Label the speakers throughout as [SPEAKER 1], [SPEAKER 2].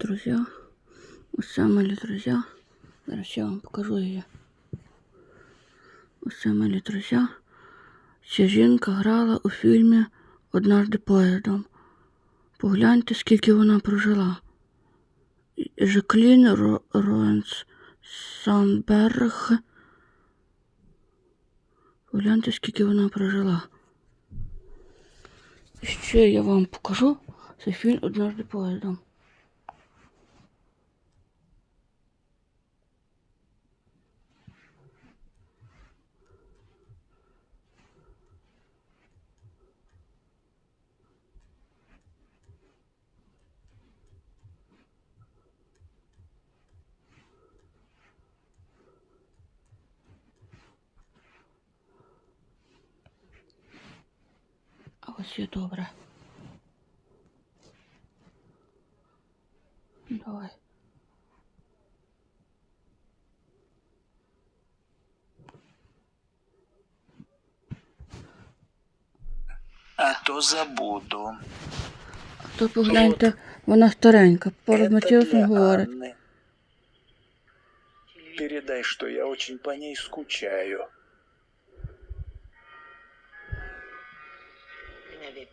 [SPEAKER 1] друзья. Оце милі друзі. Зараз я вам покажу її. Оце милі друзі. Ця жінка грала у фільмі Однажды поїздом. Погляньте, скільки вона прожила. Жаклін Ро- Роенс Санберг. Погляньте, скільки вона прожила. Ще я вам покажу цей фільм Однажды поїздом. Є добре. Давай.
[SPEAKER 2] А то забуду.
[SPEAKER 1] А то погляньте, вона старенька. Матіосом говорить.
[SPEAKER 2] Передай, что я очень по ней скучаю.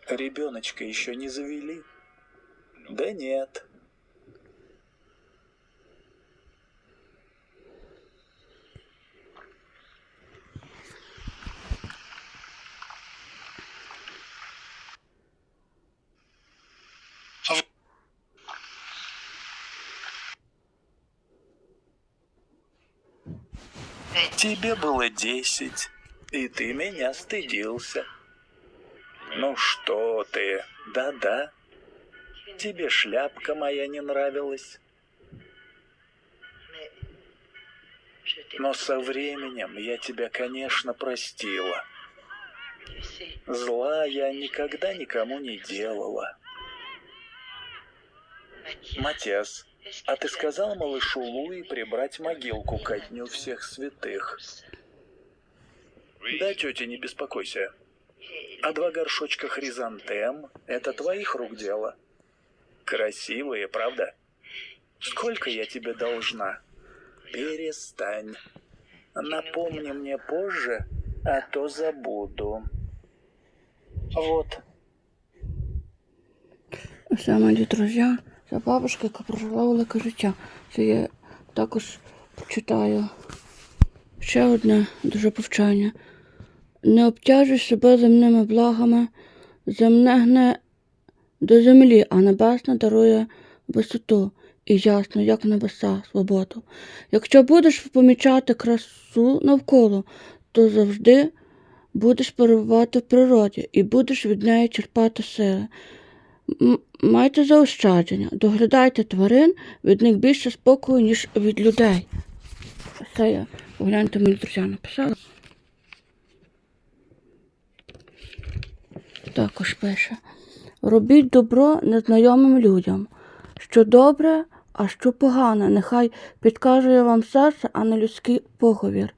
[SPEAKER 2] Ребеночка еще не завели? Да нет. Тебе было десять, и ты меня стыдился. Ну что ты, да-да. Тебе шляпка моя не нравилась. Но со временем я тебя, конечно, простила. Зла я никогда никому не делала. Матиас, а ты сказал малышу Луи прибрать могилку ко дню всех святых? Да, тетя, не беспокойся. А два горшочка хризантем — это твоих рук дело. Красивые, правда? Сколько я тебе должна? Перестань. Напомни мне позже, а то забуду. Вот.
[SPEAKER 1] Це мої друзі. Це бабушка, яка прожила велике життя. Це я також прочитаю. Ще одне дуже повчання. Не обтяжуй себе земними благами, земне гне до землі, а небесне дарує висоту і ясно, як небеса, свободу. Якщо будеш помічати красу навколо, то завжди будеш перебувати в природі і будеш від неї черпати сили. Майте заощадження, доглядайте тварин, від них більше спокою, ніж від людей. Це я, погляньте, мені друзі написала. Також пише. Робіть добро незнайомим людям. Що добре, а що погане, нехай підкаже вам серце, а не людський поговір.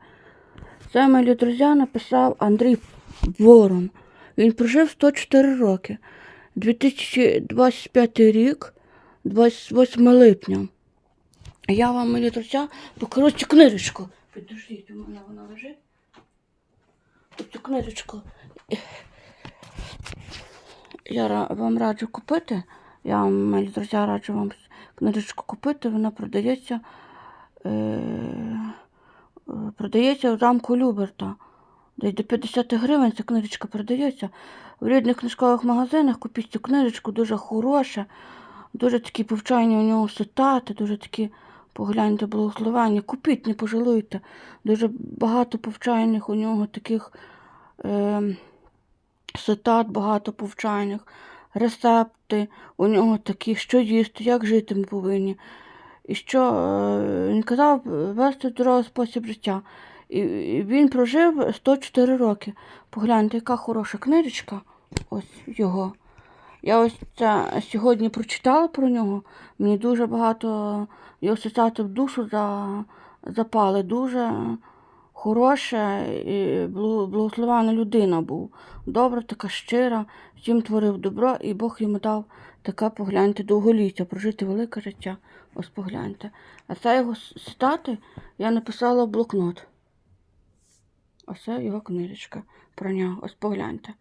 [SPEAKER 1] Це мої друзі написав Андрій Ворон. Він прожив 104 роки. 2025 рік, 28 липня. Я вам, мої друзі, покажу цю книжечку. Підождіть, у мене вона лежить. Цю книжечку. Я вам раджу купити. Я мої друзі, раджу вам книжечку купити. Вона продається. Е- продається у замку Люберта. Десь до 50 гривень ця книжечка продається. В рідних книжкових магазинах купіть цю книжечку, дуже хороша, дуже такі повчальні у нього цитати, дуже такі, погляньте, благословення. Купіть, не пожалуйте. Дуже багато повчальних у нього таких е, цитат, багато повчальних, рецепти у нього такі, що їсти, як жити ми повинні. І що е, він казав вести здоровий спосіб життя. І він прожив 104 роки. Погляньте, яка хороша книжечка. Ось його. Я ось це сьогодні прочитала про нього. Мені дуже багато його цитати в душу запали. Дуже хороша і благо- благословена людина був. Добра, така щира, всім творив добро, і Бог йому дав Таке погляньте, довголіття, прожити велике життя. Ось погляньте. А це його цитати я написала в блокнот. Оце його книжечка про нього. Ось погляньте.